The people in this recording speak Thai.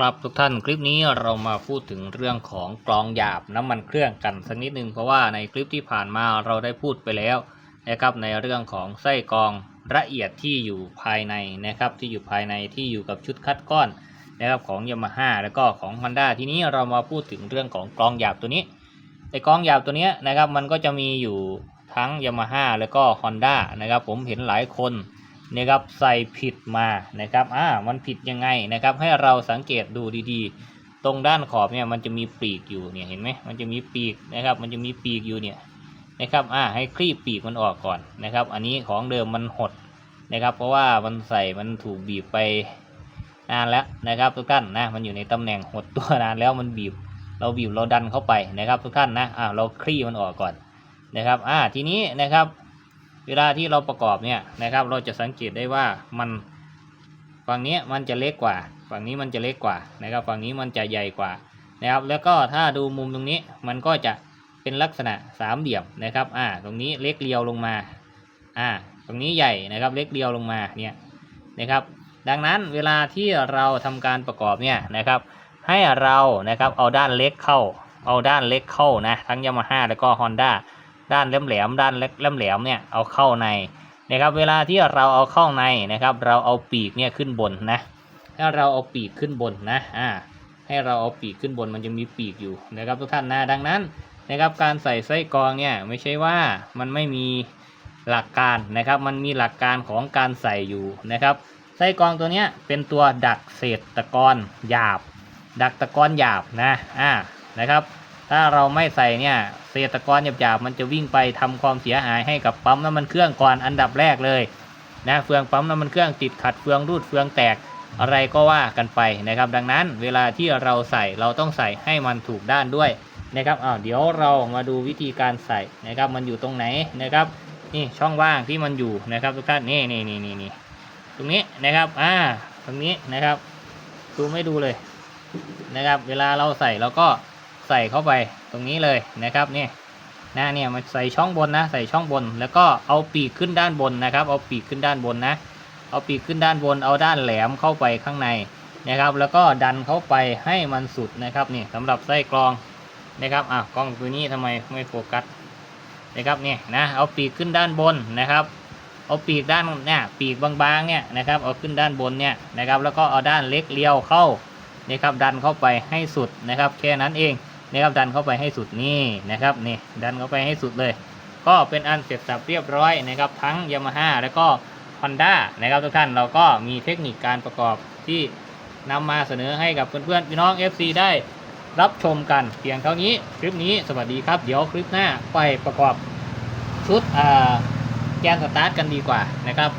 ครับทุกท่านคลิปนี้เรามาพูดถึงเรื่องของกรองหยาบน้ำมันเครื่องกันสักนิดนึงเพราะว่าในคลิปที่ผ่านมาเราได้พูดไปแล้วนะครับในเรื่องของไส้กรองละเอียดที่อยู่ภายในนะครับที่อยู่ภายในที่อยู่กับชุดคัดก้อนนะครับของยามาฮ่าแล้วก็ของ Honda ทีนี้เรามาพูดถึงเรื่องของกรองหยาบตัวนี้ไอ้กรองหยาบตัวเนี้ยนะครับมันก็จะมีอยู่ทั้งยามาฮ่าแล้วก็ Honda นะครับผมเห็นหลายคน นะครับใส่ผิดมานะครับอ่ามันผิดยังไงนะครับให้เราสังเกตดูดีๆ ตรงด้านขอบเนี่ยมันจะมีปีกอยู่เนี่ยเห็นไหมมันจะมีปีกนะครับมันจะมีปีกอยู่เนี่ยนะครับอ่าให้คลี่ปีกมันออกก่อนนะครับ อันนี้ของเดิมมันหดนะครับ เพราะว่ามันใส่มันถูกบีบไปนานแล้วนะครับทุกท่านนะมันอยู่ในตำแหน่งหดตัวนานแล้วมันบีบเราบีบเราดันเข้าไปนะครับทุกท่านนะอ่าเราคลี่มันออกก่อนนะครับอ่าทีนี้นะครับ เวลาที่เราประกอบเนี่ยนะครับ เราจะสังเกตได้ว่ามันฝั่งนี้มันจะเล็กกว่า ฝั่งนี้มันจะเล็กกว่านะครับ ฝั่งนี้มันจะใหญ่กว่านะครับ แล้วก็ถ้าดูมุมตรงนี้มันก็จะเป็นลักษณะสามเหลี่ยมนะครับอ่าตรงนี้เล็กเรียวลงมาอ่าตรงนี้ใหญ่นะครับเล็กเรียวลงมาเนี่ยนะครับ ดังนั้นเวลาที่เราทำการประกอบเนี่ยนะครับ ให้เรานะครับเอาด้านเล็กเข้า เอาด้านเล็กเข้านะทั้งยามาฮ่าแล้วก็ฮอนด้า ด้านแหลมๆด้านเล็กแหลมๆเนี่ยเอาเข้าในนะครับ เวลาที่เราเอาเข้าในนะครับ เราเอาปีกเนี่ยขึ้นบนนะถ้าเราเอาปีกขึ้นบนนะอ่าให้เราเอาปีกขึ้นบนมันจะมีปีกอยู่นะครับทุกท่านนะดังนั้นนะครับการใส่ไส้กรองเนี่ยไม่ใช่ว่ามันไม่มีหลักการนะครับ มันมีหลักการของการใส่อยู่นะครับไส้กรองตัวเนี้ยเป็นตัวดักเศษตะกอนหยาบ ดักตะกอนหยาบนะอ่านะครับ ถ้าเราไม่ใส่เนี่ยเศษตะกอนหยาบๆมันจะวิ่งไปทำความเสียหายให้กับปั๊มน้ำมันเครื่องก่อนอันดับแรกเลยนะเฟืองปั๊มน้ำมันเครื่องติดขัดเฟืองรูดเฟืองแตกอะไรก็ว่ากันไปนะครับ ดังนั้นเวลาที่เราใส่เราต้องใส่ให้มันถูกด้านด้วยนะครับอ้าวเดี๋ยวเรามาดูวิธีการใส่นะครับ มันอยู่ตรงไหนนะครับนี่ช่องว่างที่มันอยู่นะครับทุกท่านนี่นี่นี่นี่นี่ตรงนี้นะครับอ่าตรงนี้นะครับดูไม่ดูเลยนะครับ เวลาเราใส่เราก็ ใส่เข้าไปตรงนี้เลยนะครับนี่นะเนี่ยมันใส่ช่องบนนะใส่ช่องบน แล้วก็เอาปีกขึ้นด้านบนนะครับ เอาปีกขึ้นด้านบนนะ เอาปีกขึ้นด้านบน เอาด้านแหลมเข้าไปข้างในนะครับ แล้วก็ดันเข้าไปให้มันสุดนะครับนี่สำหรับไส้กรองนะครับอะกล้องตัวนี้ทำไมไม่โฟกัสนะครับนี่นะเอาปีกขึ้นด้านบนนะครับเอาปีกด้านเนี่ยปีกบางๆเนี่ยนะครับเอาขึ้นด้านบนเนี่ยนะครับแล้วก็เอาด้านเล็กเลี้ยวเข้านะครับดันเข้าไปให้สุดนะครับแค่นั้นเอง นะครับดันเข้าไปให้สุดนี่นะครับนี่ดันเข้าไปให้สุดเลย ก็เป็นอันเสร็จสับเรียบร้อยนะครับทั้ง Yamaha แล้วก็ Honda นะครับทุกท่านเราก็มีเทคนิคการประกอบที่นำมาเสนอให้กับเพื่อนๆพี่น้อง FC ได้รับชมกันเพียงเท่านี้คลิปนี้สวัสดีครับ เดี๋ยวคลิปหน้าไปประกอบชุดแกนสตาร์ทกันดีกว่านะครับ